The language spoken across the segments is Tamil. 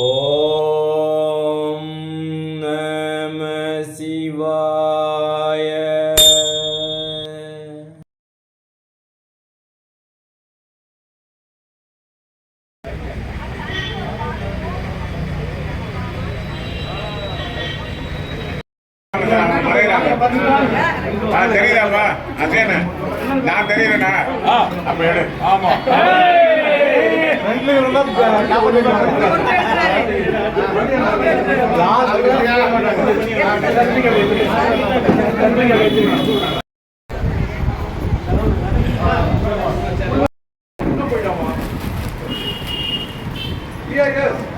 ஓம் நம சிவாய தெரியுதாப்பா அசேன நான் தெரியுறேண்ணா அப்ப எடு ஆமா. Yeah, it is.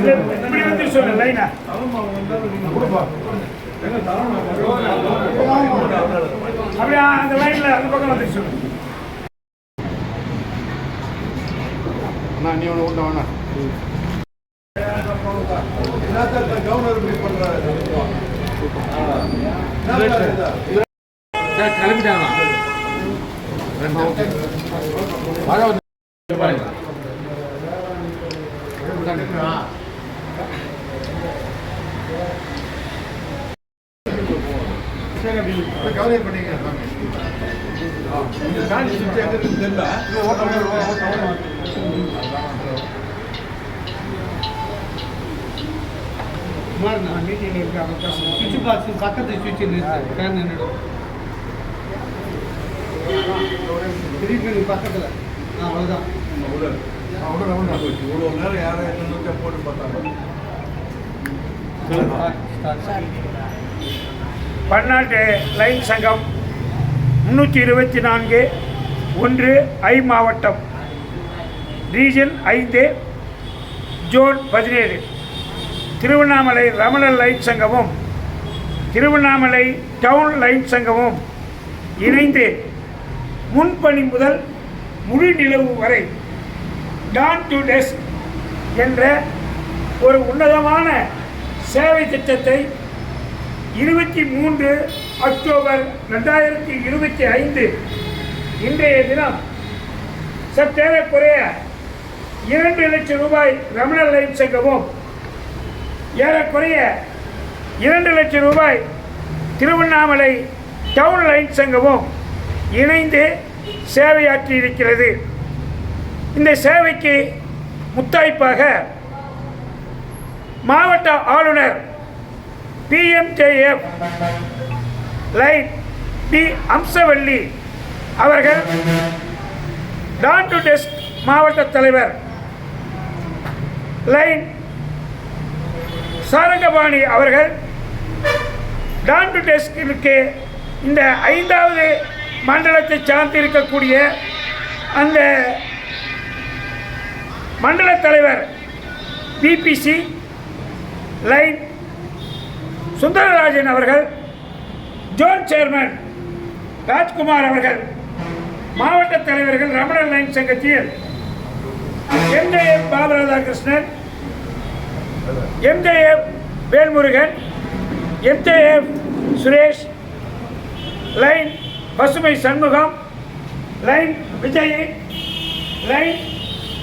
இப்படி வந்து சொல்லு லைனா அப்படியே அந்த லைன்ல அந்த பக்கம் வந்து சொல்லு. நீ ஒன்று கொண்டு வாண்ணா மீட்டிங்ல இருக்காங்க பேசணும் சுவிட்ச் பாக்ஸ் பக்கத்து சுவிட்ச் நிறுத்து ஃபேன் நின்றுடும் திருப்பி பக்கத்தில் இவ்வளோ நேரம் யாரும் என்ன போட்டு பார்த்தாங்க பன்னாட்டு லைன் சங்கம் முன்னூற்றி இருபத்தி நான்கு ஒன்று ஐ மாவட்டம் ரீஜன் ஐந்து ஜோன் பதினேழு. திருவண்ணாமலை ரமணர் லைன் சங்கமும் திருவண்ணாமலை டவுன் லைன் சங்கமும் இணைந்து முன்பணி முதல் முழு நிலவு வரை டான் டு டெஸ்க் என்ற ஒரு உன்னதமான சேவை திட்டத்தை இருபத்தி மூன்று அக்டோபர் ரெண்டாயிரத்தி இருபத்தி ஐந்து இன்றைய தினம் சற்றேறக்குறைய இரண்டு லட்சம் ரூபாய் ரமண லைன் சங்கமும் ஏறக்குறைய இரண்டு லட்சம் ரூபாய் திருவண்ணாமலை டவுன் லைன் சங்கமும் இணைந்து சேவையாற்றி இருக்கிறது. இந்த சேவைக்கு முத்தாய்ப்பாக மாவட்ட ஆளுநர் பிஎம்ஜேஎஃப் லைன் பி. அம்சவல்லி அவர்கள் டான் டு டெஸ்க் மாவட்ட தலைவர் லைன் சாரங்கபாணி அவர்கள் டான் டு டெஸ்கிற்கு இந்த ஐந்தாவது மண்டலத்தை சார்ந்து இருக்கக்கூடிய அந்த மண்டல தலைவர் பிபிசி லைன் சுந்தரராஜன் அவர்கள் ஜோன் சேர்மன் ராஜ்குமார் அவர்கள் மாவட்ட தலைவர்கள் ரமணன் லைன் சங்கத்தில் MJF Babu Radhakrishnan MJF Velmurugan MJF Suresh lion பசுமை சண்முகம். லைன் விஜய் லைன்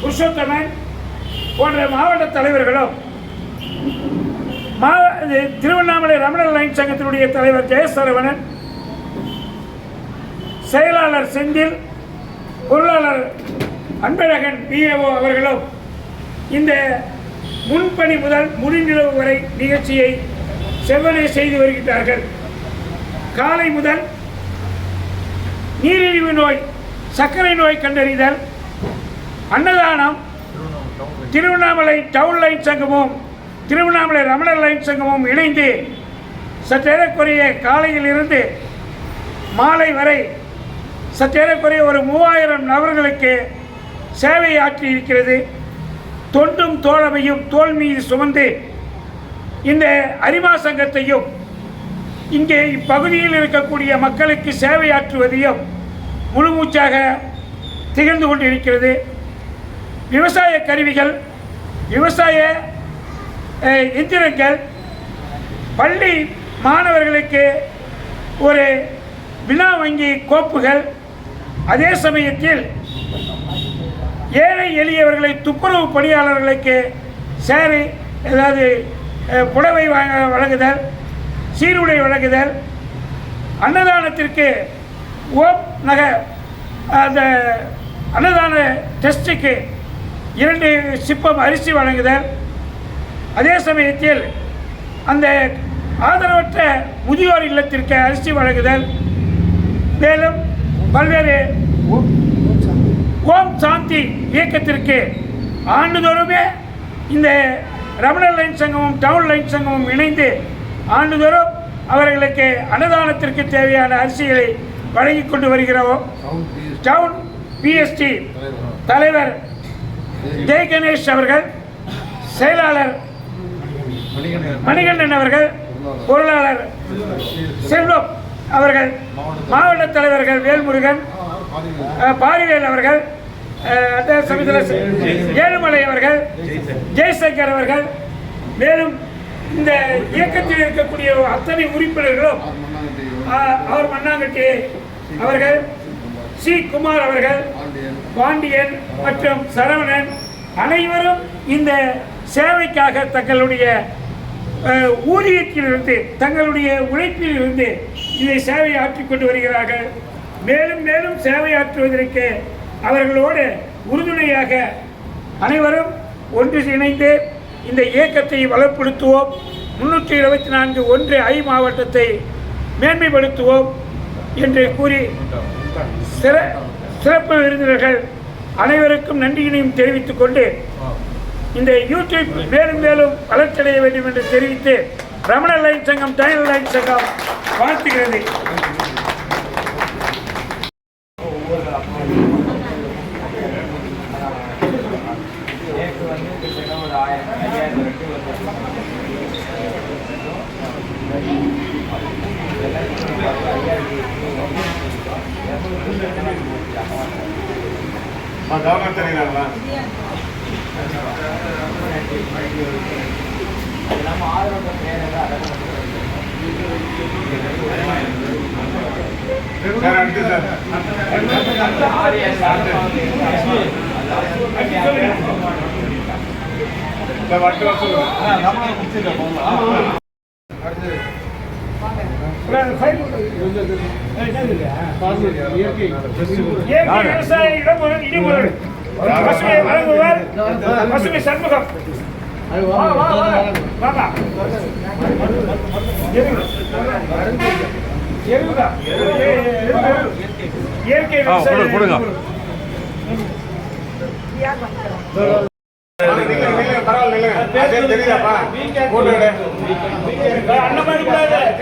புருஷோத்தமன் போன்ற மாவட்ட தலைவர்களும் திருவண்ணாமலை ரமணர் லைன் சங்கத்தினுடைய தலைவர் ஜெயசரவணன் செயலாளர் செந்தில் பொருளாளர் அன்பழகன் பிஏஓ அவர்களும் இந்த முன்பணி முதல் முடிநிலவு வரை நிகழ்ச்சியை செவ்வனே செய்து வருகின்றார்கள் காலை முதல் நீரிழிவு நோய் சர்க்கரை நோய் கண்டறிதல் அன்னதானம் திருவண்ணாமலை டவுன் லைன் சங்கமும் திருவண்ணாமலை ரமணர் லைன் சங்கமும் இணைந்து சற்றேறக்குறைய காலையிலிருந்து மாலை வரை சற்றேறக்குறைய ஒரு மூவாயிரம் நபர்களுக்கு சேவை ஆற்றி இருக்கிறது. தொண்டும் தோழமையும் தோல் மீது சுமந்து இந்த அரிமா சங்கத்தையும் இங்கே இப்பகுதியில் இருக்கக்கூடிய மக்களுக்கு சேவையாற்றுவதையும் முழுமூச்சாக திகழ்ந்து கொண்டிருக்கிறது. விவசாய கருவிகள் விவசாய எந்திரங்கள் பள்ளி மாணவர்களுக்கு ஒரு வினா வங்கி கோப்புகள். அதே சமயத்தில் ஏழை எளியவர்களை துப்புரவு பணியாளர்களுக்கு சேவை ஏதாவது புடவை வாங்க வழங்குதல் சீருடை வழங்குதல் அன்னதானத்திற்கு ஓம் நக அந்த அன்னதான டெஸ்ட்டுக்கு இரண்டு சிப்பம் அரிசி வழங்குதல். அதே சமயத்தில் அந்த ஆதரவற்ற முதியோர் இல்லத்திற்கு அரிசி வழங்குதல். மேலும் பல்வேறு ஓம் சாந்தி இயக்கத்திற்கு ஆண்டுதோறுமே இந்த ரமண லைன் சங்கமும் டவுன் லைன் சங்கமும் இணைந்து ஆண்டுதோறும் அவர்களுக்கு அன்னதானத்திற்கு தேவையான அரிசிகளை வழங்கி கொண்டு வருகிறோம். டவுன் பிஎஸ்டி தலைவர் ஜெய் கணேஷ் அவர்கள் செயலாளர் மணிகண்டன் அவர்கள் பொருளாளர் செல்வம் அவர்கள் மாவட்ட தலைவர்கள் வேல்முருகன் பாரிவேல் அவர்கள் அஹ், அதே சமயத்தில் ஏழுமலை அவர்கள் ஜெய்சங்கர் அவர்கள் மேலும் இந்த இயக்கத்தில் இருக்கக்கூடிய அத்தனை உறுப்பினர்களும் அவர் மண்ணாங்கட்டி அவர்கள் சி. குமார் அவர்கள் பாண்டியன் மற்றும் சரவணன் அனைவரும் இந்த சேவைக்காக தங்களுடைய ஊதியத்திலிருந்து தங்களுடைய உழைப்பிலிருந்து இதை சேவை ஆற்றிக்கொண்டு வருகிறார்கள். மேலும் மேலும் சேவை ஆற்றுவதற்கு அவர்களோடு உறுதுணையாக அனைவரும் ஒன்று இணைந்து இந்த இயக்கத்தை வளப்படுத்துவோம். முன்னூற்றி இருபத்தி நான்கு ஒன்று ஐ மாவட்டத்தை மேன்மைப்படுத்துவோம் என்று கூறி சிற சிறப்பு விருந்தினர்கள் அனைவருக்கும் நன்றியினையும் தெரிவித்துக் கொண்டு இந்த யூடியூப் மேலும் மேலும் வளர்ச்சியடைய வேண்டும் என்று தெரிவித்து ரமண லைன் சங்கம் தமிழ் லைன் சங்கம் வாழ்த்துகிறது. கவர்னர் தெரியுறாங்களா அது இல்லாமல் ஆதரவு சார். அடுத்து சார் ஆரியன் பசுமை சண்முகம். இயற்கை பரவாயில்ல தெரியுதாப்பா போட்டு.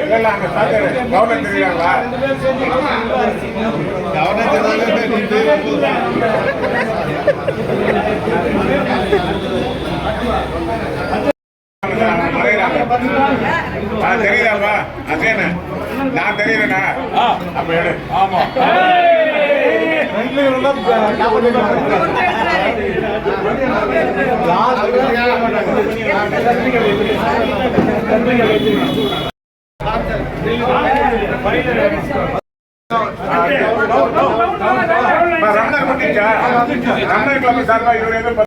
இல்ல, அங்க சார் கவர்னர் தெரியுறாங்களா கவர்னர் தெரியுறாங்க தெரியுதாப்பா அசேன நான் தெரியுறேனா அப்ப எடு ஆமா ரம்னர் பண்ணிச்சா ரம்னர் இவர் எதுவும்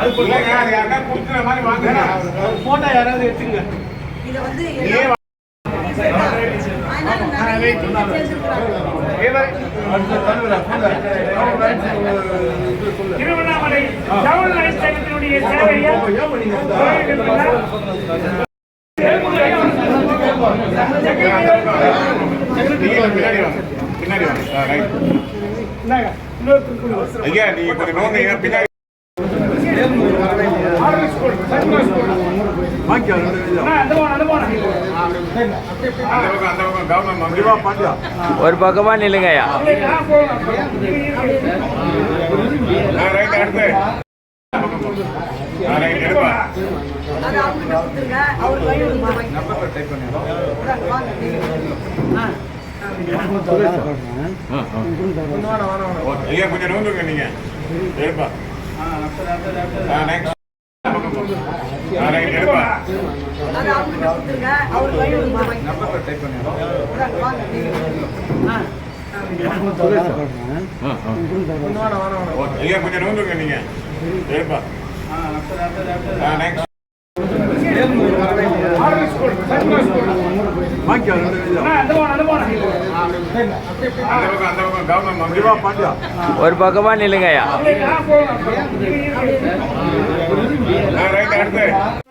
அது இல்லைங்க அது யாருக்கா கொடுக்குற மாதிரி வாங்குங்க போட்டோ யாராவது எடுத்துங்க இதை வந்து திருவண்ணாமலை டவுன் லைன் சங்கத்தினுடைய சேவையை நீங்க பின்னாடி. ஐயா நீங்க கொஞ்சம் ஒரு பக்கமா நில்லுங்கய்யா கொஞ்சம் நீங்க எடுப்பா எடுப்பா அது அவங்ககிட்ட கொடுத்துருங்க அவர் வழி நீங்க ஒரு பக்கமா நில்லுங்கய்யா அடுத்து